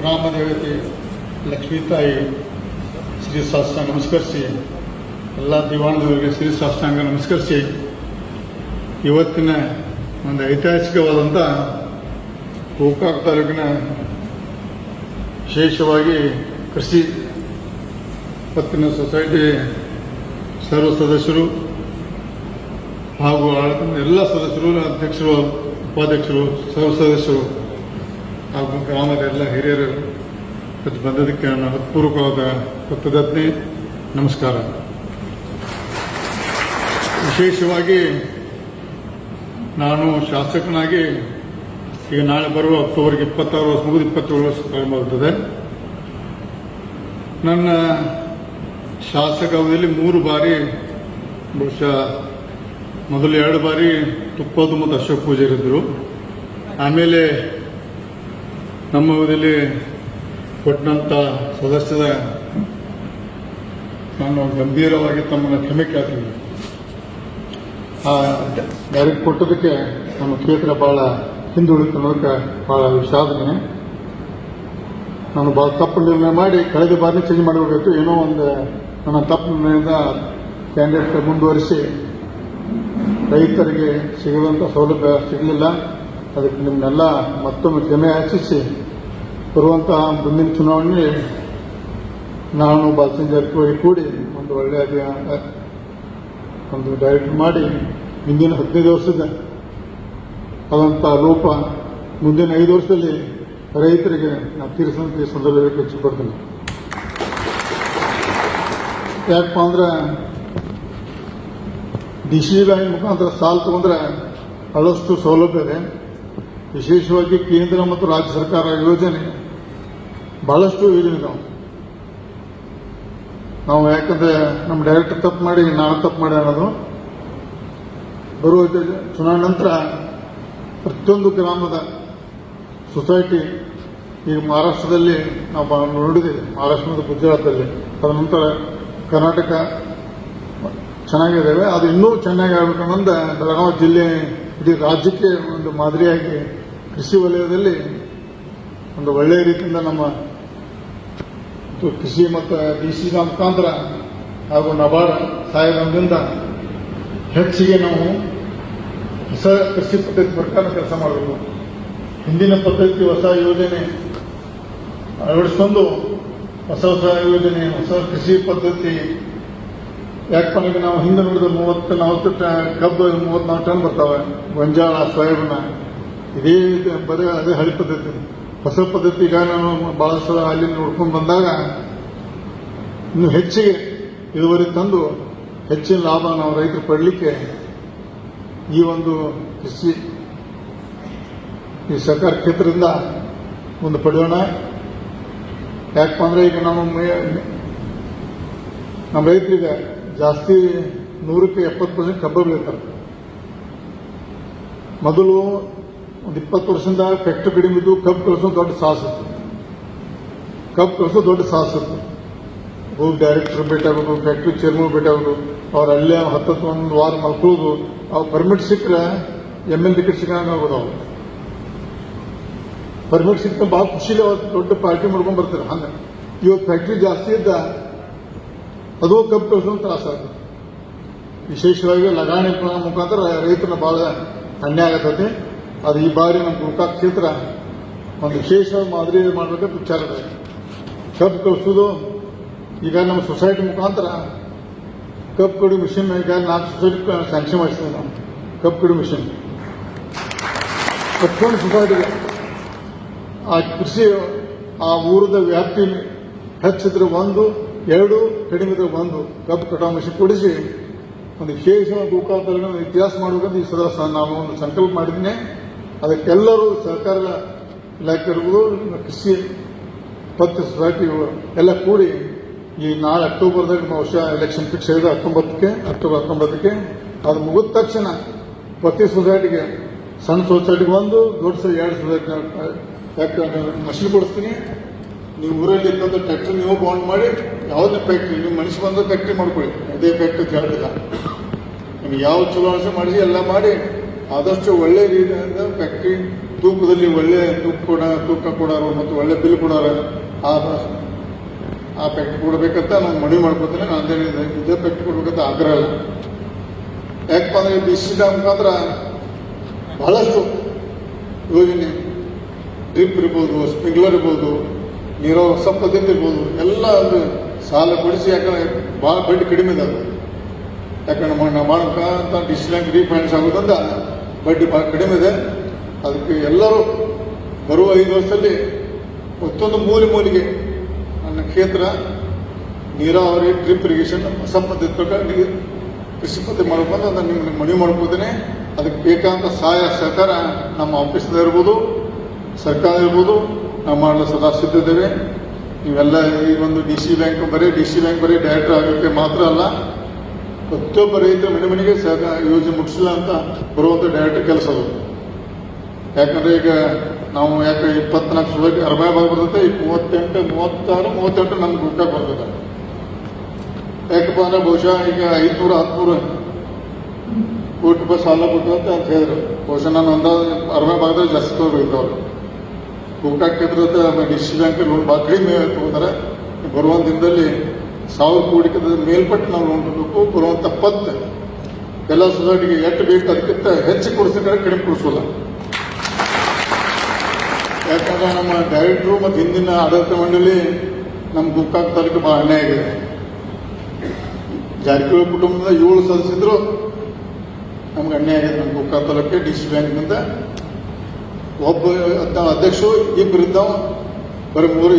ಗ್ರಾಮ ದೇವತೆ ಲಕ್ಷ್ಮೀ ತಾಯಿ ಶ್ರೀ ಶಾಸ್ತ್ರ ನಮಸ್ಕರಿಸಿ. ಎಲ್ಲ ದಿವಾಣದವರಿಗೆ ಶ್ರೀ ಶಾಸ್ತ್ರಾಂಗ ನಮಸ್ಕರಿಸಿ. ಇವತ್ತಿನ ಒಂದು ಐತಿಹಾಸಿಕವಾದಂಥ ಗೋಕಾಕ್ ತಾಲೂಕಿನ ವಿಶೇಷವಾಗಿ ಕೃಷಿ ಪತ್ತಿನ ಸೊಸೈಟಿ ಸರ್ವ ಸದಸ್ಯರು ಹಾಗೂ ಎಲ್ಲ ಸದಸ್ಯರು, ಅಧ್ಯಕ್ಷರು, ಉಪಾಧ್ಯಕ್ಷರು, ಸರ್ವ ಸದಸ್ಯರು ಹಾಗೂ ಗ್ರಾಮದ ಎಲ್ಲ ಹಿರಿಯರು ಇವತ್ತು ಬಂದದಕ್ಕೆ ನನ್ನ ಹೃತ್ಪೂರ್ವಕವಾದ ಕೃತಜ್ಞತೆ, ನಮಸ್ಕಾರ. ವಿಶೇಷವಾಗಿ ನಾನು ಶಾಸಕನಾಗಿ ಈಗ ನಾಳೆ ಬರುವ ಅಕ್ಟೋಬರ್ಗೆ ಇಪ್ಪತ್ತಾರು ವರ್ಷ, ಮುಗಿದು ಇಪ್ಪತ್ತೇಳು ವರ್ಷ ಪ್ರಾರಂಭ ಆಗುತ್ತದೆ ನನ್ನ ಶಾಸಕ ಅವಧಿಯಲ್ಲಿ ಮೂರು ಬಾರಿ, ಬಹುಶಃ ಮೊದಲು ಎರಡು ಬಾರಿ ತುಪ್ಪದು ಮತ್ತು ಅಶೋಕ್ ಪೂಜಾರಿದ್ದರು ಆಮೇಲೆ ನಮ್ಮ ಊರಲ್ಲಿ ಕೊಟ್ಟಂಥ ಸದಸ್ಯರ ನಾನು ಗಂಭೀರವಾಗಿ ತಮ್ಮನ್ನು ಕ್ಷಮೆ ಕೇಳ್ತೀನಿ. ಆ ಡೈರೆಕ್ಟ್ ಕೊಟ್ಟದಕ್ಕೆ ನಮ್ಮ ಕ್ಷೇತ್ರ ಬಹಳ ಹಿಂದುಳಿತು ಅನ್ನೋದಕ್ಕೆ ಬಹಳ ವಿಷಾದನೆ. ನಾನು ಬಹಳ ತಪ್ಪು ನಿರ್ಣಯ ಮಾಡಿ ಕಳೆದ ಬಾರಿ ಚೇಂಜ್ ಮಾಡಬೇಕು ಏನೋ ಒಂದು ನನ್ನ ತಪ್ಪು ನಿರ್ಣಯದಿಂದ ಕ್ಯಾಂಡಿಡೇಟ್ ಮುಂದುವರಿಸಿ ರೈತರಿಗೆ ಸಿಗುವಂಥ ಸೌಲಭ್ಯ ಸಿಗಲಿಲ್ಲ. ಅದಕ್ಕೆ ನಿಮ್ಮನ್ನೆಲ್ಲ ಮತ್ತೊಮ್ಮೆ ಕ್ಷಮೆ ಯಾಚಿಸಿ ಬರುವಂತಹ ಮುಂದಿನ ಚುನಾವಣೆ ನಾನು ಬಾಲಚಂದ್ರ ಜಾರಕಿಹೊಳಿ ಕೂಡಿ ಒಂದು ಒಳ್ಳೆಯ ಒಂದು ಡೈರೆಕ್ಟ್ ಮಾಡಿ ಮುಂದಿನ ಹದಿನೈದು ವರ್ಷದ ಆದಂಥ ರೂಪ ಮುಂದಿನ ಐದು ವರ್ಷದಲ್ಲಿ ರೈತರಿಗೆ ನಾನು ತೀರಿಸುವಂತ ಈ ಸಂದರ್ಭದಲ್ಲಿ ಹೆಚ್ಚಿಕೊಡ್ತೀನಿ ಯಾಕಪ್ಪ ಅಂದ್ರೆ ಡಿ ಸಿ ಬ್ಯಾಂಕ್ ಮುಖಾಂತರ ಸಾಲ ತಗೊಂಡ್ರೆ ಬಹಳಷ್ಟು ಸೌಲಭ್ಯ ಇದೆ. ವಿಶೇಷವಾಗಿ ಕೇಂದ್ರ ಮತ್ತು ರಾಜ್ಯ ಸರ್ಕಾರ ಯೋಜನೆ ಬಹಳಷ್ಟು ಯೋಜನೆ ನಾವು ಯಾಕಂದ್ರೆ ನಮ್ಮ ಡೈರೆಕ್ಟರ್ ತಪ್ಪು ಮಾಡಿ, ನಾನು ತಪ್ಪು ಮಾಡಿ ಅನ್ನೋದು ಬರುವ ಚುನಾವಣೆ ನಂತರ ಪ್ರತಿಯೊಂದು ಗ್ರಾಮದ ಸೊಸೈಟಿ ಈಗ ಮಹಾರಾಷ್ಟ್ರದಲ್ಲಿ ನಾವು ನೋಡಿದ್ದೇವೆ. ಮಹಾರಾಷ್ಟ್ರ ಮತ್ತು ಗುಜರಾತಲ್ಲಿ. ತದನಂತರ ಕರ್ನಾಟಕ ಚೆನ್ನಾಗಿದ್ದಾವೆ. ಅದು ಇನ್ನೂ ಚೆನ್ನಾಗಿ ಆಗ್ಬೇಕನ್ನೊಂದು ಬೆಳಗಾವಿ ಜಿಲ್ಲೆ ಇಡೀ ರಾಜ್ಯಕ್ಕೆ ಒಂದು ಮಾದರಿಯಾಗಿ ಕೃಷಿ ವಲಯದಲ್ಲಿ ಒಂದು ಒಳ್ಳೆಯ ರೀತಿಯಿಂದ ನಮ್ಮ ಕೃಷಿ ಮತ್ತು ಡಿ ಸಿ ಮುಖಾಂತರ ಹಾಗೂ ನಬಾರ್ಡ್ ಸಹಾಯದಿಂದ ಹೆಚ್ಚಿಗೆ ನಾವು ಹೊಸ ಕೃಷಿ ಪದ್ಧತಿ ಪ್ರಕಾರ ಕೆಲಸ ಮಾಡಬೇಕು. ಹಿಂದಿನ ಪದ್ಧತಿ ಹೊಸ ಯೋಜನೆ ಅಳವಡಿಸ್ಕೊಂಡು ಹೊಸ ಹೊಸ ಯೋಜನೆ, ಹೊಸ ಕೃಷಿ ಪದ್ಧತಿ ಯಾಕಪ್ಪ ಅಂದ್ರೆ ನಾವು ಹಿಂದೆ ನೋಡಿದ ಮೂವತ್ತು, ನಲವತ್ತು ಟ- ಕಬ್ಬು ಮೂವತ್ತ್ನಾಲ್ಕು ಟನ್ ಬರ್ತಾವೆ. ಗೊಂಜಾಳ, ಸೋಯಾಬೀನ. ಇದೇ ಬರೀ ಅದೇ ಹಳೆ ಪದ್ಧತಿ. ಹೊಸ ಪದ್ಧತಿ ಈಗ ನಾನು ಬಹಳ ಸಲ ಅಲ್ಲಿ ನೋಡ್ಕೊಂಡು ಬಂದಾಗ ಇನ್ನು ಹೆಚ್ಚಿಗೆ ಇಳುವರಿ ತಂದು ಹೆಚ್ಚಿನ ಲಾಭ ನಾವು ರೈತರು ಪಡಲಿಕ್ಕೆ ಈ ಒಂದು ಕೃಷಿ, ಈ ಸರ್ಕಾರ ಕ್ಷೇತ್ರದಿಂದ ಒಂದು ಪಡೆಯೋಣ. ಯಾಕಪ್ಪ ಅಂದ್ರೆ ಈಗ ನಮ್ಮ ನಮ್ಮ ರೈತರಿಗೆ ಜಾಸ್ತಿ ನೂರಕ್ಕೆ ಎಪ್ಪತ್ತು ಪರ್ಸೆಂಟ್ ಕಬ್ಬು ಬೆಳೀತಾರೆ. ಮೊದಲು ಒಂದು ಇಪ್ಪತ್ತು ವರ್ಷದಿಂದ ಫ್ಯಾಕ್ಟ್ರಿ ಕಡಿಮೆ ಇದ್ದು ಕಬ್ಬು ಕಳಿಸೋದು ದೊಡ್ಡ ಸಾಹಸ ಕಬ್ಬು ಕಳಿಸೋದು ದೊಡ್ಡ ಸಾಹಸ ಇತ್ತು ಹೋಗಿ ಡೈರೆಕ್ಟರ್ ಭೇಟಾಗೋದು ಫ್ಯಾಕ್ಟ್ರಿ ಚೇರ್ಮನ್ ಭೇಟಾಗೋದು ಅವ್ರು ಅಲ್ಲೇ ಹತ್ತತ್ತು ಒಂದು ವಾರ ಮಲ್ಕೊಳ್ಳೋದು ಅವ್ರು ಪರ್ಮಿಟ್ ಸಿಕ್ಕರೆ ಎಂ ಎಲ್ ಟಿಕೆಟ್ ಸಿಕ್ಕಂಗೆ ಆಗೋದು ಅವ್ರು ಪರ್ಮಿಟ್ ಸಿಕ್ಕ ಭಾಳ ಖುಷಿಲಿ ಅವತ್ತು ದೊಡ್ಡ ಪಾರ್ಟಿ ಮಾಡ್ಕೊಂಡ್ ಬರ್ತಾರೆ. ಹಂಗ ಇವತ್ತು ಫ್ಯಾಕ್ಟ್ರಿ ಜಾಸ್ತಿ ಇದ್ದ ಅದು ಕಬ್ಬು ಕಳಿಸೋದು ತ್ರಾಸ ಆಗುತ್ತೆ ವಿಶೇಷವಾಗಿ ಲಗಾಣಿ ಮುಖಾಂತರ ರೈತನ ಬಹಳ ಅನ್ಯಾಯ ಆಗತೈತಿ. ಅದು ಈ ಬಾರಿ ನಮ್ಮ ಗೋಕಾಕ್ ಕ್ಷೇತ್ರ ಒಂದು ವಿಶೇಷ ಮಾದರಿ ಮಾಡಬೇಕಂತ ವಿಚಾರ ಕಬ್ಬು ಕಳಿಸೋದು, ಈಗ ನಮ್ಮ ಸೊಸೈಟಿ ಮುಖಾಂತರ ಕಬ್ಬು ಕಡಿ ಮಿಷನ್ ಈಗ ನಾಲ್ಕು ಸೊಸೈಟಿ ಸ್ಯಾಂಕ್ಷನ್ ಮಾಡಿಸಿದ್ವಿ ನಾವು. ಕಬ್ಬು ಕಡಿ ಮಿಷನ್ ಪ್ರತಿಯೊಂದು ಸೊಸೈಟಿಗೆ ಆ ಕೃಷಿ, ಆ ಊರದ ವ್ಯಾಪ್ತಿ ಹೆಚ್ಚಿದ್ರೆ ಒಂದು, ಎರಡು ಕಡಿಮೆ ಇದ್ರೆ ಒಂದು. ಕಬ್ಬು ಕಟಾವು ಮಿಷನ್ ಕೊಡಿಸಿ ಒಂದು ವಿಶೇಷ ಗೋಕಾಲದಲ್ಲಿ ಇತಿಹಾಸ ಮಾಡಬೇಕಂತ ಈ ಸದಸ್ಯ ನಾವು ಒಂದು ಸಂಕಲ್ಪ ಮಾಡಿದ್ದೀನಿ ಅದಕ್ಕೆಲ್ಲರೂ ಸಹಕಾರ ಇಲಾಖೆ ಇರ್ಬೋದು ಕೃಷಿ ಪತ್ತು ಸೊಸೈಟಿ ಎಲ್ಲ ಕೂಡಿ ಈ ನಾಳೆ ಅಕ್ಟೋಬರ್ದಾಗ ಬಹುಶಃ ಎಲೆಕ್ಷನ್ ಫಿಕ್ಸ್ ಆಗಿದೆ, ಹತ್ತೊಂಬತ್ತಕ್ಕೆ, ಅಕ್ಟೋಬರ್ ಹತ್ತೊಂಬತ್ತಕ್ಕೆ. ಅದು ಮುಗಿದ ತಕ್ಷಣ ಪ್ರತಿ ಸೊಸೈಟಿಗೆ ಸಣ್ಣ ಸೊಸೈಟಿಗೆ ಒಂದು, ದೊಡ್ಡ ಎರಡು ಸೊಸೈಟಿ ಮಷಿನ್ ಕೊಡಿಸ್ತೀನಿ. ನೀವು ಊರಲ್ಲಿ ಇದ್ದಂಥ ಟ್ಯಾಕ್ಟ್ರಿ ನೀವು ಬಾಂಡ್ ಮಾಡಿ, ಯಾವುದೇ ಫ್ಯಾಕ್ಟ್ರಿ ನೀವು ಮನುಷ್ಯ ಬಂದ ಫ್ಯಾಕ್ಟ್ರಿ ಮಾಡ್ಕೊಳ್ಳಿ. ಅದೇ ಫ್ಯಾಕ್ಟ್ರಿ ಕೇಳಿಲ್ಲ ನಿಮ್ಗೆ ಯಾವ ಚಲೋ ಮಾಡಿಸಿ ಮಾಡಿ, ಎಲ್ಲ ಮಾಡಿ. ಆದಷ್ಟು ಒಳ್ಳೆ ರೀತಿಯಿಂದ ಫ್ಯಾಕ್ಟ್ರಿ ತೂಕದಲ್ಲಿ ಒಳ್ಳೆ ತೂಕ ಕೊಡ, ತೂಕ ಕೊಡೋರು ಮತ್ತು ಒಳ್ಳೆ ಬಿಲ್ ಕೊಡೋರು ಆ ಪ್ಯಾಕೆಟ್ ಕೊಡಬೇಕಂತ ನಾನು ಮನವಿ ಮಾಡ್ಕೊತೇನೆ ನಾನು ಅದೇ ಇದೇ ಫ್ಯಾಕ್ಟ್ರಿ ಕೊಡ್ಬೇಕಂತ ಆಗ್ರಹ ಇಲ್ಲ. ಯಾಕಪ್ಪ ಅಂದ್ರೆ ಬಿಸಿಲ ಮುಖಾಂತರ ಬಹಳಷ್ಟು ಯೋಜನೆ ಡ್ರಿಪ್ ಇರ್ಬೋದು ಸ್ಪ್ರಿಂಕ್ಲರ್ ಇರ್ಬೋದು, ನೀರೋ ಹೊಸ ಪದ್ಧತಿ ಇರ್ಬೋದು, ಎಲ್ಲ ಅದು ಸಾಲ ಕೊಡಿಸಿ, ಯಾಕಂದ್ರೆ ಭಾಳ ಬಡ್ಡಿ ಕಡಿಮೆ ಇದೆ ಯಾಕಂದ್ರೆ ನಾವು ಮಾಡೋಕ್ಕಂತ ಡಿಸ್ ಬ್ಯಾಂಕ್ ರೀಫೈನಾನ್ಸ್ ಆಗೋದ್ರಿಂದ ಬಡ್ಡಿ ಭಾಳ ಕಡಿಮೆ ಇದೆ. ಅದಕ್ಕೆ ಎಲ್ಲರೂ ಬರುವ ಐದು ವರ್ಷದಲ್ಲಿ ಮತ್ತೊಂದು ಮೂಲೆ ಮೂಲೆಗೆ ನನ್ನ ಕ್ಷೇತ್ರ, ನೀರಾವರಿ, ಡ್ರಿಪ್ ಇರಿಗೇಷನ್ ಹೊಸ ಪದ್ಧತಿ ಪ್ರಕಾರ ನೀರು ಕೃಷಿ ಪದ್ಧತಿ ಮಾಡ್ಕೊಂಡು ಅದನ್ನು ನಿಮ್ಗೆ ಮನವಿ ಮಾಡ್ಕೋತೀನಿ ಅದಕ್ಕೆ ಬೇಕಾದಂಥ ಸಹಾಯ, ಸಹಕಾರ ನಮ್ಮ ಆಫೀಸ್ನ ಇರ್ಬೋದು, ಸರ್ಕಾರ ಇರ್ಬೋದು, ನಾವು ಮಾಡಲು ಸದಾ ಸಿದ್ಧಿದ್ದೇವೆ ನೀವೆಲ್ಲ ಈ ಒಂದು ಡಿ ಸಿ ಬ್ಯಾಂಕ್ ಬರೀ, ಡಿ ಸಿ ಬ್ಯಾಂಕ್ ಬರೀ ಡೈರೆಕ್ಟರ್ ಆಗೋಕ್ಕೆ ಮಾತ್ರ ಅಲ್ಲ ಪ್ರತಿಯೊಬ್ಬ ರೈತರ ಮನೆ ಮನೆಗೆ ಯೋಜನೆ ಮುಟ್ಟಿಸಿಲ್ಲ ಅಂತ ಬರುವಂಥ ಡೈರೆಕ್ಟ್ ಕೆಲಸ ಅದು. ಯಾಕಂದ್ರೆ ಈಗ ನಾವು ಯಾಕೆ ಇಪ್ಪತ್ನಾಲ್ಕು ಸುಲಭ ಅರವೈ ಭಾಗ ಬರ್ತದೆ ಈಗ ಮೂವತ್ತೆಂಟು, ಮೂವತ್ತಾರು, ಮೂವತ್ತೆಂಟು ನಮ್ಗೆ ಗುಡ್ಡ ಬರ್ತದೆ. ಯಾಕಪ್ಪ ಅಂದ್ರೆ ಬಹುಶಃ ಈಗ ಐದ್ನೂರ ಹತ್ಮೂರು ಕೋಟಿ ರೂಪಾಯಿ ಸಾಲ ಕೊಟ್ಟು ಅಂತ ಹೇಳಿದ್ರು. ಬಹುಶಃ ನಾನು ಒಂದ ಅರವೈ ಭಾಗದಲ್ಲಿ ಜಾಸ್ತಿ ತಗೋಬೇಕು ಅವರು. ಊಟ ಕ್ಷೇತ್ರದ ಡಿಸಿ ಬ್ಯಾಂಕ್ ಲೋನ್ ಭಾಳ ಕಡಿಮೆ ತಗೋತಾರೆ. ಬರುವಂತ ದಿನದಲ್ಲಿ ಸಾವಿರ ಕೋಟಿ ಮೇಲ್ಪಟ್ಟು ನಾವು ಲೋನ್ ಕೊಡಬೇಕು ಬರುವಂತ ಪತ್ತು ಎಲ್ಲ ಸೊಸೈಟಿಗೆ ಎಷ್ಟು ಬೇಕು ಅದಕ್ಕಿಂತ ಹೆಚ್ಚು ಕೊಡಿಸಿದ್ರೆ ಕಡಿಮೆ ಕೊಡಿಸೋಲ್ಲ. ಯಾಕಂದ್ರೆ ನಮ್ಮ ಡೈರೆಕ್ಟ್ರು ಮತ್ತು ಹಿಂದಿನ ಆಡಳಿತ ಮಂಡಳಿ ನಮ್ಮ ಗುಪ್ಕಾಕ್ ತಾಲೂಕು ಭಾಳ ಅನ್ಯಾಯ ಆಗಿದೆ. ಜಾರಕಿಹೊಳಿ ಕುಟುಂಬದ ಏಳು ಸದಸ್ಯರು ನಮ್ಗೆ ಅನ್ಯಾಯ ಆಗಿದೆ ನಮ್ಮ ಗುಪ್ಕಾಕ್ ತಾಲೂಕಿಗೆ ಡಿ ಸಿ ಬ್ಯಾಂಕ್ನಿಂದ ಒಬ್ಬ ಅಧ್ಯಕ್ಷರು ಇಬ್ಬರಿದ್ದಾವೆ ಬರೀ ಮೂರು